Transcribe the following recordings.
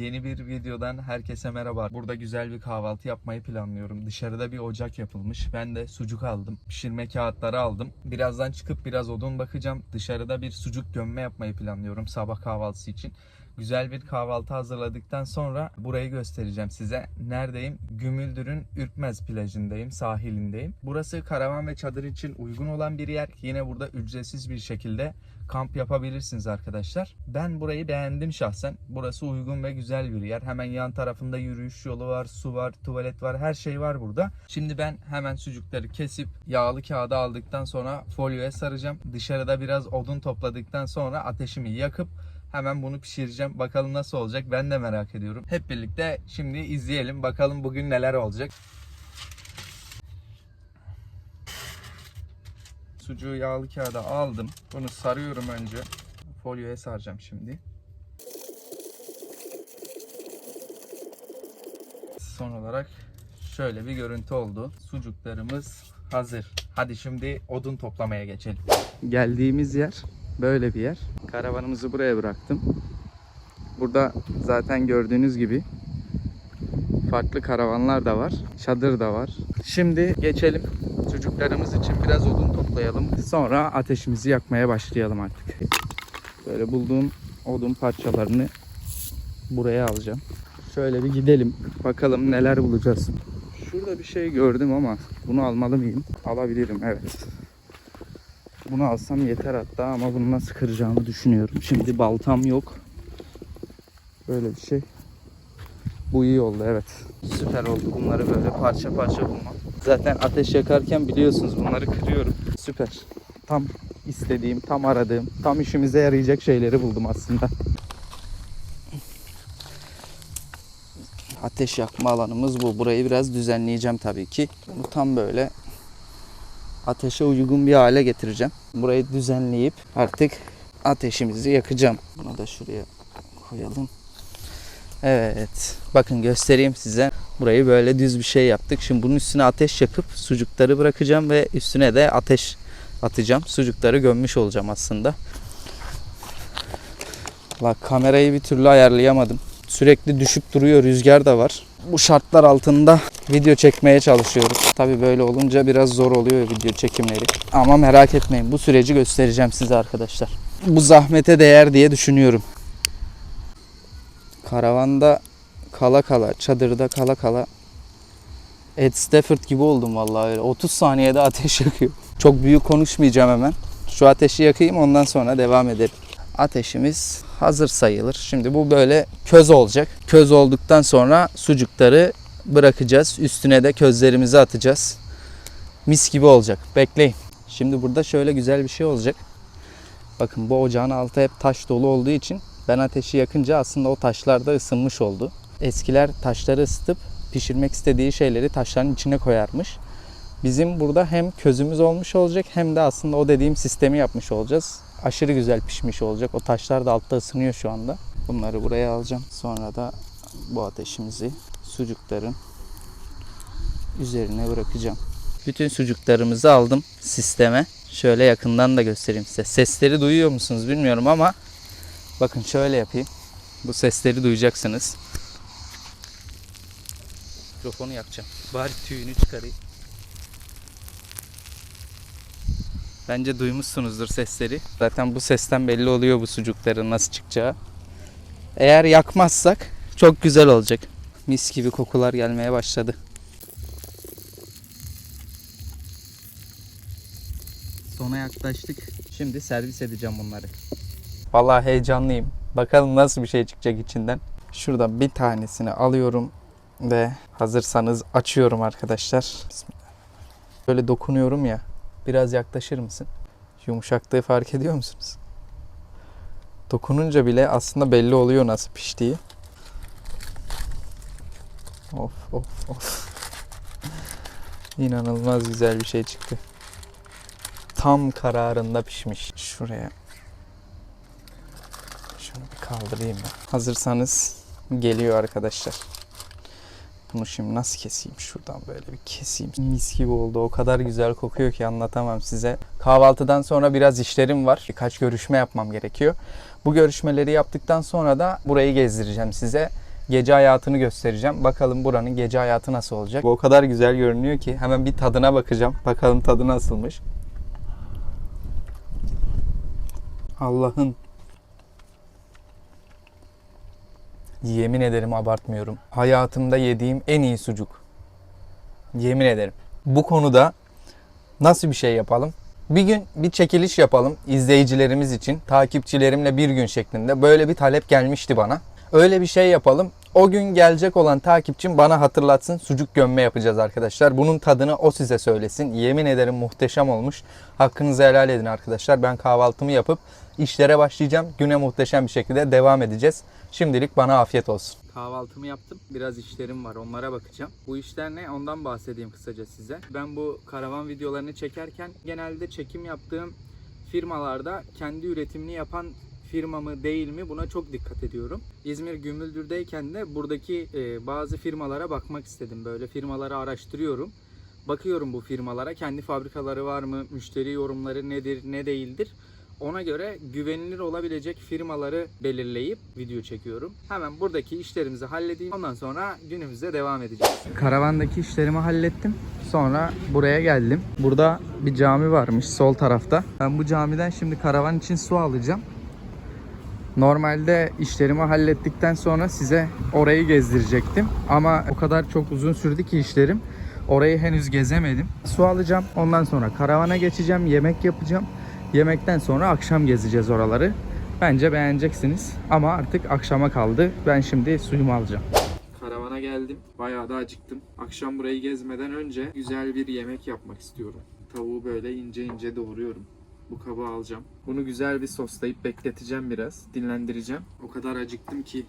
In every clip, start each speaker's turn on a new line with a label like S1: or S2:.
S1: Yeni bir videodan herkese merhaba. Burada güzel bir kahvaltı yapmayı planlıyorum. Dışarıda bir ocak yapılmış. Ben de sucuk aldım. Pişirme kağıtları aldım. Birazdan çıkıp biraz odun bakacağım. Dışarıda bir sucuk gömme yapmayı planlıyorum sabah kahvaltısı için. Güzel bir kahvaltı hazırladıktan sonra burayı göstereceğim size. Neredeyim? Gümüldür'ün Ürkmez plajındayım, sahilindeyim. Burası karavan ve çadır için uygun olan bir yer. Yine burada ücretsiz bir şekilde kamp yapabilirsiniz arkadaşlar. Ben burayı beğendim şahsen. Burası uygun ve güzel bir yer. Hemen yan tarafında yürüyüş yolu var, su var, tuvalet var, her şey var burada. Şimdi ben hemen sucukları kesip yağlı kağıda aldıktan sonra folyoya saracağım. Dışarıda biraz odun topladıktan sonra ateşimi yakıp Hemen bunu pişireceğim. Bakalım nasıl olacak ben de merak ediyorum. Hep birlikte şimdi izleyelim. Bakalım bugün neler olacak. Sucuğu yağlı kağıda aldım. Bunu sarıyorum önce. Folyoya saracağım şimdi. Son olarak şöyle bir görüntü oldu. Sucuklarımız hazır. Hadi şimdi odun toplamaya geçelim. Geldiğimiz yer böyle bir yer. Karavanımızı buraya bıraktım. Burada zaten gördüğünüz gibi farklı karavanlar da var. Çadır da var. Şimdi geçelim. Çocuklarımız için biraz odun toplayalım. Sonra ateşimizi yakmaya başlayalım artık. Böyle bulduğum odun parçalarını buraya alacağım. Şöyle bir gidelim. Bakalım neler bulacağız. Şurada bir şey gördüm ama bunu almalı mıyım? Alabilirim evet. Bunu alsam yeter hatta ama bunu nasıl kıracağımı düşünüyorum. Şimdi baltam yok. Böyle bir şey. Bu iyi oldu evet. Süper oldu bunları böyle parça parça bulmam. Zaten ateş yakarken biliyorsunuz bunları kırıyorum. Süper. Tam istediğim, tam aradığım, tam işimize yarayacak şeyleri buldum aslında. Ateş yakma alanımız bu. Burayı biraz düzenleyeceğim tabii ki. Bu tam böyle ateşe uygun bir hale getireceğim. Burayı düzenleyip artık ateşimizi yakacağım. Bunu da şuraya koyalım. Evet. Bakın göstereyim size. Burayı böyle düz bir şey yaptık. Şimdi bunun üstüne ateş yakıp sucukları bırakacağım ve üstüne de ateş atacağım. Sucukları gömmüş olacağım aslında. Bak kamerayı bir türlü ayarlayamadım. Sürekli düşüp duruyor. Rüzgar da var. Bu şartlar altında video çekmeye çalışıyoruz. Tabi böyle olunca biraz zor oluyor video çekimleri. Ama merak etmeyin bu süreci göstereceğim size arkadaşlar. Bu zahmete değer diye düşünüyorum. Karavanda kala kala, çadırda kala kala Ed Stafford gibi oldum vallahi öyle. 30 saniyede ateş yakıyor. Çok büyük konuşmayacağım hemen. Şu ateşi yakayım ondan sonra devam edelim. Ateşimiz hazır sayılır. Şimdi bu böyle köz olacak. Köz olduktan sonra sucukları bırakacağız. Üstüne de közlerimizi atacağız. Mis gibi olacak. Bekleyin. Şimdi burada şöyle güzel bir şey olacak. Bakın bu ocağın altı hep taş dolu olduğu için ben ateşi yakınca aslında o taşlar da ısınmış oldu. Eskiler taşları ısıtıp pişirmek istediği şeyleri taşların içine koyarmış. Bizim burada hem közümüz olmuş olacak hem de aslında o dediğim sistemi yapmış olacağız. Aşırı güzel pişmiş olacak. O taşlar da altta ısınıyor şu anda. Bunları buraya alacağım. Sonra da bu ateşimizi sucukların üzerine bırakacağım. Bütün sucuklarımızı aldım sisteme. Şöyle yakından da göstereyim size. Sesleri duyuyor musunuz bilmiyorum ama bakın şöyle yapayım. Bu sesleri duyacaksınız. Mikrofonu yakacağım. Bari tüyünü çıkarayım. Bence duymuşsunuzdur sesleri. Zaten bu sesten belli oluyor bu sucukların nasıl çıkacağı. Eğer yakmazsak çok güzel olacak. Mis gibi kokular gelmeye başladı. Sona yaklaştık. Şimdi servis edeceğim bunları. Vallahi heyecanlıyım. Bakalım nasıl bir şey çıkacak içinden. Şuradan bir tanesini alıyorum ve hazırsanız açıyorum arkadaşlar. Bismillah. Böyle dokunuyorum ya. Biraz yaklaşır mısın? Yumuşaklığı fark ediyor musunuz? Dokununca bile aslında belli oluyor nasıl piştiği. Of of of. İnanılmaz güzel bir şey çıktı. Tam kararında pişmiş. Şuraya. Şunu bir kaldırayım ben. Hazırsanız geliyor arkadaşlar. Bunu şimdi nasıl keseyim? Şuradan böyle bir keseyim. Mis gibi oldu. O kadar güzel kokuyor ki anlatamam size. Kahvaltıdan sonra biraz işlerim var. Birkaç görüşme yapmam gerekiyor. Bu görüşmeleri yaptıktan sonra da burayı gezdireceğim size. gece hayatını göstereceğim. Bakalım buranın gece hayatı nasıl olacak. Bu o kadar güzel görünüyor ki hemen bir tadına bakacağım. Bakalım tadı nasılmış. Allah'ın Yemin ederim abartmıyorum. Hayatımda yediğim en iyi sucuk. Yemin ederim. Bu konuda nasıl bir şey yapalım? Bir gün bir çekiliş yapalım izleyicilerimiz için. Takipçilerimle bir gün şeklinde. Böyle bir talep gelmişti bana. Öyle bir şey yapalım. O gün gelecek olan takipçim bana hatırlatsın. Sucuk gömme yapacağız arkadaşlar. Bunun tadını o size söylesin. Yemin ederim muhteşem olmuş. Hakkınızı helal edin arkadaşlar. Ben kahvaltımı yapıp işlere başlayacağım. Güne muhteşem bir şekilde devam edeceğiz. Şimdilik bana afiyet olsun. Kahvaltımı yaptım. Biraz işlerim var. Onlara bakacağım. Bu işler ne? Ondan bahsedeyim kısaca size. Ben bu karavan videolarını çekerken genelde çekim yaptığım firmalarda kendi üretimini yapan firma mı değil mi buna çok dikkat ediyorum. İzmir Gümüldür'deyken de buradaki e, bazı firmalara bakmak istedim. Böyle firmaları araştırıyorum. Bakıyorum bu firmalara kendi fabrikaları var mı, müşteri yorumları nedir, ne değildir. Ona göre güvenilir olabilecek firmaları belirleyip video çekiyorum. Hemen buradaki işlerimizi halledeyim. Ondan sonra günümüze devam edeceğiz. Karavandaki işlerimi hallettim. Sonra buraya geldim. Burada bir cami varmış sol tarafta. Ben bu camiden şimdi karavan için su alacağım. Normalde işlerimi hallettikten sonra size orayı gezdirecektim. Ama o kadar çok uzun sürdü ki işlerim. Orayı henüz gezemedim. Su alacağım. Ondan sonra karavana geçeceğim. Yemek yapacağım. Yemekten sonra akşam gezeceğiz oraları. Bence beğeneceksiniz. Ama artık akşama kaldı. Ben şimdi suyumu alacağım. Karavana geldim. Bayağı da acıktım. Akşam burayı gezmeden önce güzel bir yemek yapmak istiyorum. Tavuğu böyle ince ince doğruyorum. Bu kabı alacağım. Bunu güzel bir soslayıp bekleteceğim biraz. Dinlendireceğim. O kadar acıktım ki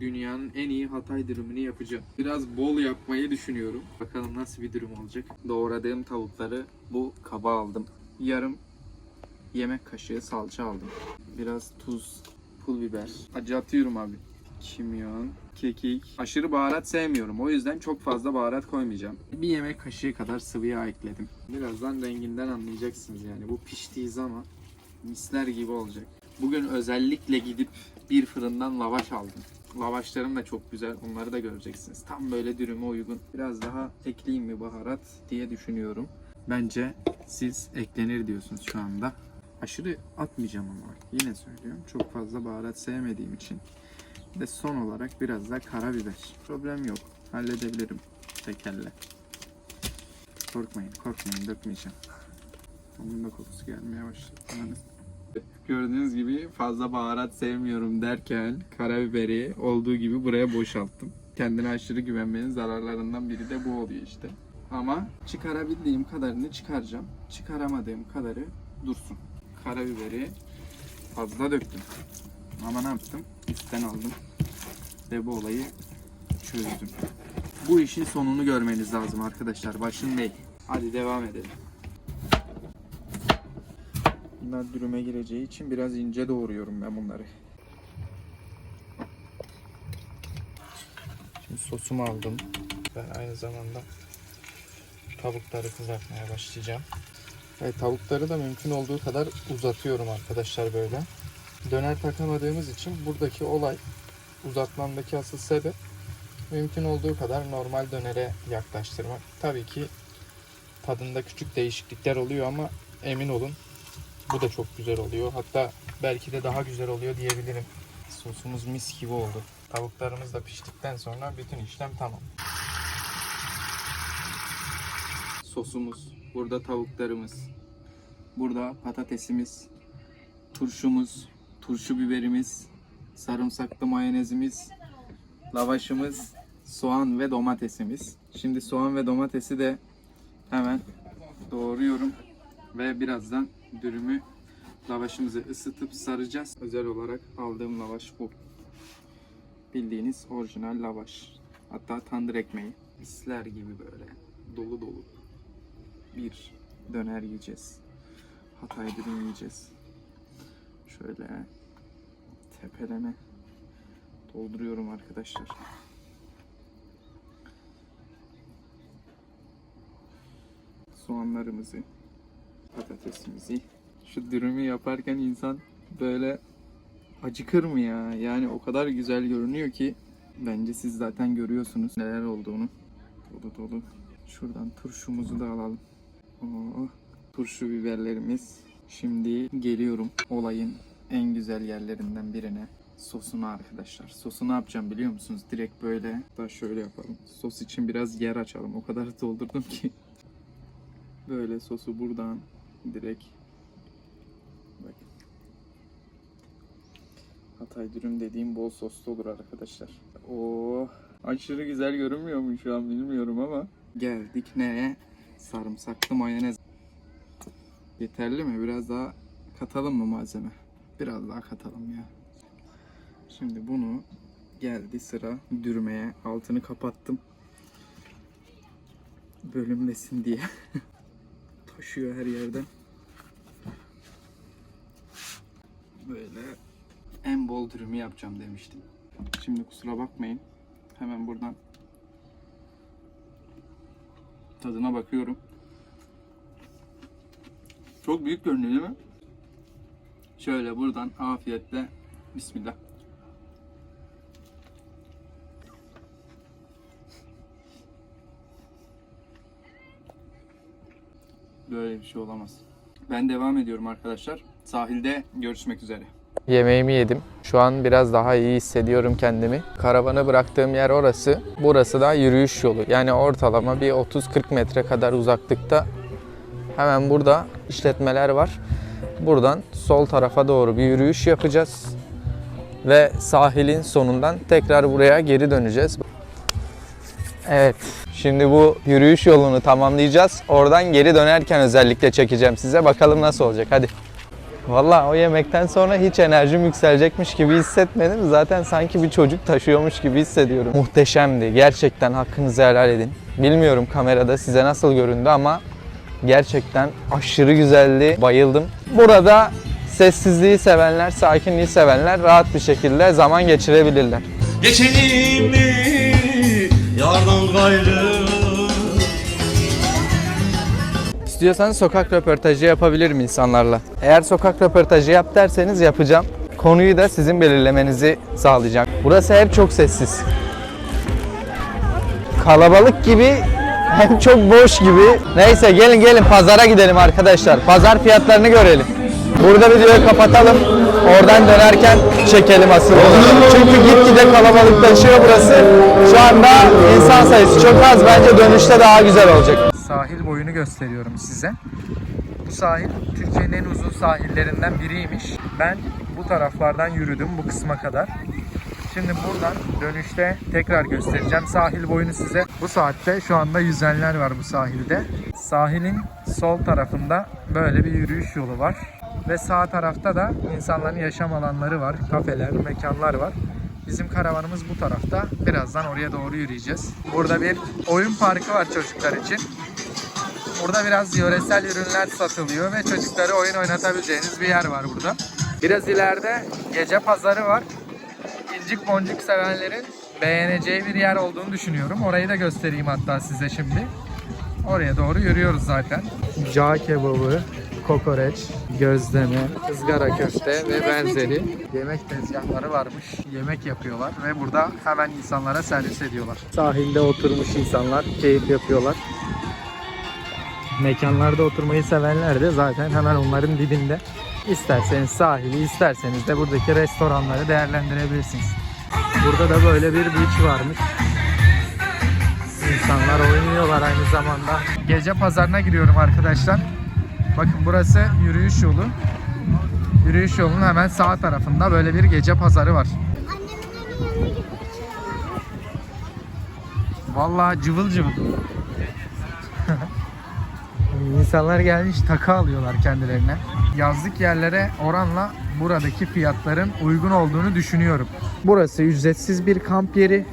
S1: dünyanın en iyi Hatay dürümünü yapacağım. Biraz bol yapmayı düşünüyorum. Bakalım nasıl bir dürüm olacak. Doğradığım tavukları bu kaba aldım. Yarım yemek kaşığı salça aldım. Biraz tuz, pul biber. Acı atıyorum abi. Kimyon, kekik. Aşırı baharat sevmiyorum. O yüzden çok fazla baharat koymayacağım. Bir yemek kaşığı kadar sıvı yağ ekledim. Birazdan renginden anlayacaksınız yani. Bu piştiği zaman misler gibi olacak. Bugün özellikle gidip bir fırından lavaş aldım. Lavaşlarım da çok güzel. Onları da göreceksiniz. Tam böyle dürüme uygun. Biraz daha ekleyeyim mi baharat diye düşünüyorum. Bence siz eklenir diyorsunuz şu anda. Aşırı atmayacağım ama yine söylüyorum. Çok fazla baharat sevmediğim için. Ve son olarak biraz da karabiber. Problem yok. Halledebilirim tek elle. Korkmayın, korkmayın. Dökmeyeceğim. Onun da kokusu gelmeye başladı. Gördüğünüz gibi fazla baharat sevmiyorum derken karabiberi olduğu gibi buraya boşalttım. Kendine aşırı güvenmenin zararlarından biri de bu oluyor işte. Ama çıkarabildiğim kadarını çıkaracağım. Çıkaramadığım kadarı dursun. Karabiberi fazla döktüm. Ama ne yaptım? Üstten aldım. Ve bu olayı çözdüm. Bu işin sonunu görmeniz lazım arkadaşlar. Başın değil. Hadi devam edelim. Bunlar dürüme gireceği için biraz ince doğruyorum ben bunları. Şimdi sosumu aldım. Ben aynı zamanda tavukları kızartmaya başlayacağım. Ve tavukları da mümkün olduğu kadar uzatıyorum arkadaşlar böyle. Döner takamadığımız için buradaki olay uzatmamdaki asıl sebep mümkün olduğu kadar normal dönere yaklaştırmak. Tabii ki tadında küçük değişiklikler oluyor ama emin olun bu da çok güzel oluyor. Hatta belki de daha güzel oluyor diyebilirim. Sosumuz mis gibi oldu. Tavuklarımız da piştikten sonra bütün işlem tamam. Sosumuz, burada tavuklarımız, burada patatesimiz, turşumuz, turşu biberimiz, sarımsaklı mayonezimiz, lavaşımız, soğan ve domatesimiz. Şimdi soğan ve domatesi de hemen doğruyorum ve birazdan dürümü lavaşımızı ısıtıp saracağız. Özel olarak aldığım lavaş bu. Bildiğiniz orijinal lavaş. Hatta tandır ekmeği. Misler gibi böyle dolu dolu bir döner yiyeceğiz. Hatay dürüm yiyeceğiz. Şöyle tepeleme dolduruyorum arkadaşlar. Soğanlarımızı patatesimizi. Şu dürümü yaparken insan böyle acıkır mı ya? Yani o kadar güzel görünüyor ki Bence siz zaten görüyorsunuz neler olduğunu. Dolu dolu. Şuradan turşumuzu da alalım. Oo, turşu biberlerimiz. Şimdi geliyorum olayın en güzel yerlerinden birine. Sosunu arkadaşlar. Sosu ne yapacağım biliyor musunuz? Direkt böyle da şöyle yapalım. Sos için biraz yer açalım. O kadar doldurdum ki. Böyle sosu buradan direkt Bak. Hatay dürüm dediğim bol soslu olur arkadaşlar. Oo, aşırı güzel görünmüyor mu şu an bilmiyorum ama. Geldik neye? Sarımsaklı mayonez. Yeterli mi? Biraz daha katalım mı malzeme? Biraz daha katalım ya. Şimdi bunu geldi sıra dürmeye. Altını kapattım. Bölünmesin diye. Taşıyor her yerden. Böyle en bol dürümü yapacağım demiştim. Şimdi kusura bakmayın. Hemen buradan tadına bakıyorum. Çok büyük görünüyor değil mi? Şöyle buradan afiyetle Bismillah. Böyle bir şey olamaz. Ben devam ediyorum arkadaşlar. Sahilde görüşmek üzere. Yemeğimi yedim. Şu an biraz daha iyi hissediyorum kendimi. Karavanı bıraktığım yer orası. Burası da yürüyüş yolu. Yani ortalama bir 30-40 metre kadar uzaklıkta hemen burada işletmeler var. Buradan sol tarafa doğru bir yürüyüş yapacağız. Ve sahilin sonundan tekrar buraya geri döneceğiz. Evet. Şimdi bu yürüyüş yolunu tamamlayacağız. Oradan geri dönerken özellikle çekeceğim size. Bakalım nasıl olacak. Hadi. Valla o yemekten sonra hiç enerjim yükselecekmiş gibi hissetmedim. Zaten sanki bir çocuk taşıyormuş gibi hissediyorum. Muhteşemdi. Gerçekten hakkınızı helal edin. Bilmiyorum kamerada size nasıl göründü ama gerçekten aşırı güzeldi. Bayıldım. Burada sessizliği sevenler, sakinliği sevenler rahat bir şekilde zaman geçirebilirler.
S2: Geçelim mi yardan gayrı
S1: İstiyorsanız sokak röportajı yapabilirim insanlarla. Eğer sokak röportajı yap derseniz yapacağım. Konuyu da sizin belirlemenizi sağlayacağım. Burası hep çok sessiz. Kalabalık gibi hem çok boş gibi. Neyse gelin gelin pazara gidelim arkadaşlar. Pazar fiyatlarını görelim. Burada videoyu kapatalım. Oradan dönerken çekelim asıl. Çünkü gitgide kalabalıklaşıyor burası. Şu anda insan sayısı çok az. Bence dönüşte daha güzel olacak. Sahil boyunu gösteriyorum size. Bu sahil Türkiye'nin en uzun sahillerinden biriymiş. Ben bu taraflardan yürüdüm bu kısma kadar. Şimdi buradan dönüşte tekrar göstereceğim sahil boyunu size. Bu saatte şu anda yüzenler var bu sahilde. Sahilin sol tarafında böyle bir yürüyüş yolu var. Ve sağ tarafta da insanların yaşam alanları var, kafeler, mekanlar var. Bizim karavanımız bu tarafta. Birazdan oraya doğru yürüyeceğiz. Burada bir oyun parkı var çocuklar için. Burada biraz yöresel ürünler satılıyor ve çocukları oyun oynatabileceğiniz bir yer var burada. Biraz ileride gece pazarı var. İncik boncuk sevenlerin beğeneceği bir yer olduğunu düşünüyorum. Orayı da göstereyim hatta size şimdi. Oraya doğru yürüyoruz zaten. Cağ kebabı, kokoreç, gözleme, ızgara köfte ve benzeri yemek tezgahları varmış. Yemek yapıyorlar ve burada hemen insanlara servis ediyorlar. Sahilde oturmuş insanlar keyif yapıyorlar. Mekanlarda oturmayı sevenler de zaten hemen onların dibinde. İsterseniz sahili, isterseniz de buradaki restoranları değerlendirebilirsiniz. Burada da böyle bir beach varmış. İnsanlar oynuyorlar aynı zamanda. Gece pazarına giriyorum arkadaşlar. Bakın burası yürüyüş yolu. Yürüyüş yolunun hemen sağ tarafında böyle bir gece pazarı var. Vallahi cıvıl cıvıl. İnsanlar gelmiş takı alıyorlar kendilerine. Yazlık yerlere oranla buradaki fiyatların uygun olduğunu düşünüyorum. Burası ücretsiz bir kamp yeri.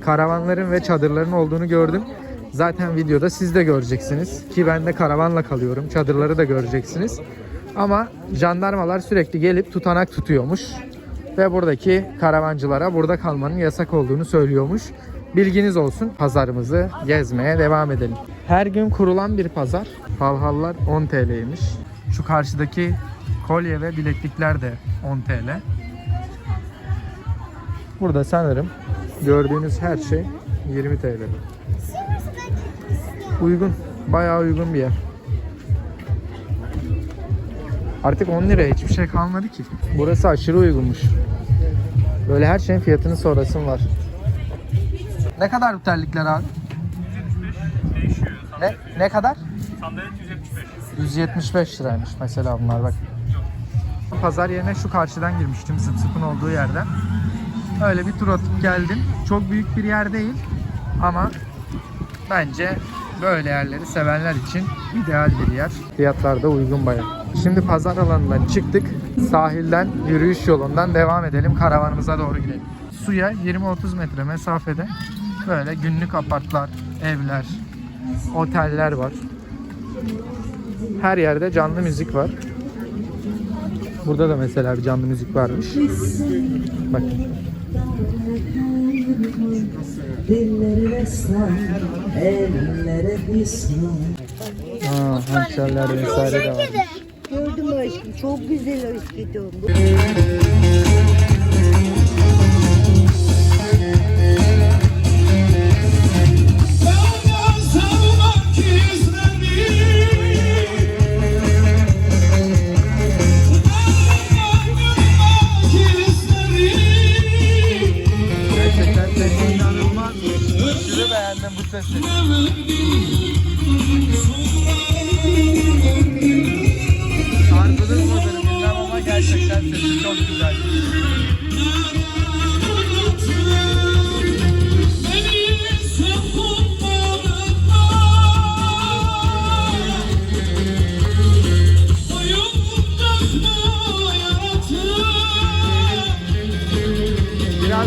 S1: Karavanların ve çadırların olduğunu gördüm. Zaten videoda siz de göreceksiniz. Ki ben de karavanla kalıyorum. Çadırları da göreceksiniz. Ama jandarmalar sürekli gelip tutanak tutuyormuş. Ve buradaki karavancılara burada kalmanın yasak olduğunu söylüyormuş. Bilginiz olsun. Pazarımızı gezmeye devam edelim. Her gün kurulan bir pazar. Halhallar 10 TL'ymiş. Şu karşıdaki kolye ve bileklikler de 10 TL. Burada sanırım Gördüğünüz her şey 20 TL. Uygun. Bayağı uygun bir yer. Artık 10 liraya hiçbir şey kalmadı ki. Burası aşırı uygunmuş. Böyle her şeyin fiyatını sorasım var. Ne kadar bu terlikler abi? Ne, ne kadar?
S3: Sandalet 175.
S1: 175 liraymış mesela bunlar bak. Pazar yerine şu karşıdan girmiştim zıp zıpın olduğu yerden. Öyle bir tur atıp geldim. Çok büyük bir yer değil ama bence böyle yerleri sevenler için ideal bir yer. Fiyatlar da uygun baya. Şimdi pazar alanından çıktık. Sahilden, yürüyüş yolundan devam edelim. Karavanımıza doğru gidelim. Suya 20-30 metre mesafede böyle günlük apartlar, evler, oteller var. Her yerde canlı müzik var. Burada da mesela bir canlı müzik varmış. Bakın. Aa, hançerler vesaire de var.
S4: Gördüm aşkım. Çok güzel aşkım.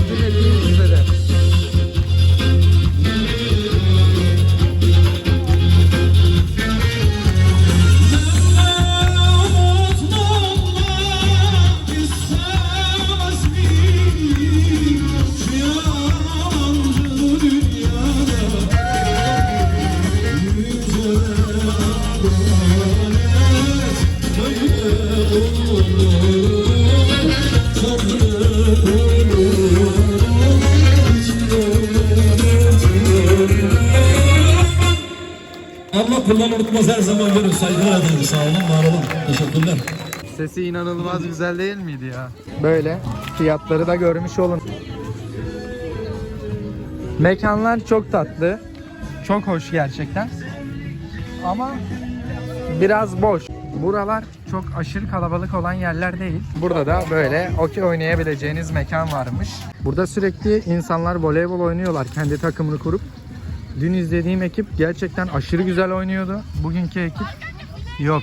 S1: Biraz dinleteyim
S2: Allah kullarını unutmaz her zaman verir. Saygılar ederim. Sağ olun, var olun. Teşekkürler.
S1: Sesi inanılmaz güzel değil miydi ya? Böyle fiyatları da görmüş olun. Mekanlar çok tatlı. Çok hoş gerçekten. Ama biraz boş. Buralar çok aşırı kalabalık olan yerler değil. Burada da böyle okey oynayabileceğiniz mekan varmış. Burada sürekli insanlar voleybol oynuyorlar kendi takımını kurup. Dün izlediğim ekip gerçekten aşırı güzel oynuyordu. Bugünkü ekip yok.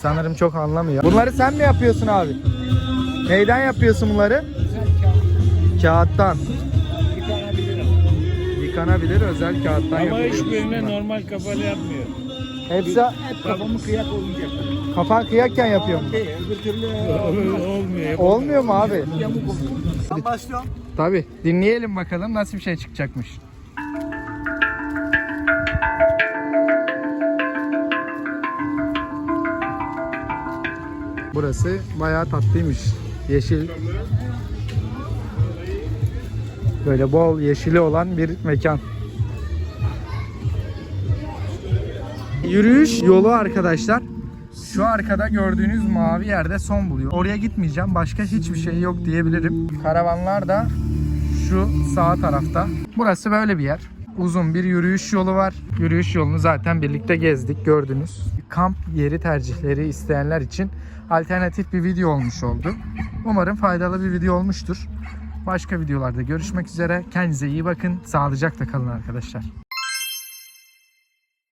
S1: Sanırım çok anlamıyor. Bunları sen mi yapıyorsun abi? Neyden yapıyorsun bunları? Kağıttan. Yıkanabilir özel kağıttan
S3: Ama
S1: yapıyorsun.
S3: hiçbirine normal kafalı yapmıyor.
S1: Hepsi
S3: Kafamı kıyak olunca.
S1: kafan kıyakken yapıyorum.
S3: Olmuyor.
S1: Olmuyor mu abi?
S3: Ben başlıyorum.
S1: Tabi. Dinleyelim bakalım nasıl bir şey çıkacakmış. Burası bayağı tatlıymış. Yeşil böyle bol yeşili olan bir mekan. Yürüyüş yolu arkadaşlar. Şu arkada gördüğünüz mavi yerde son buluyor. Oraya gitmeyeceğim. Başka hiçbir şey yok diyebilirim. Karavanlar da şu sağ tarafta. Burası böyle bir yer. Uzun bir yürüyüş yolu var. Yürüyüş yolunu zaten birlikte gezdik gördünüz. Kamp yeri tercihleri isteyenler için alternatif bir video olmuş oldu. Umarım faydalı bir video olmuştur. Başka videolarda görüşmek üzere. Kendinize iyi bakın. Sağlıcakla kalın arkadaşlar.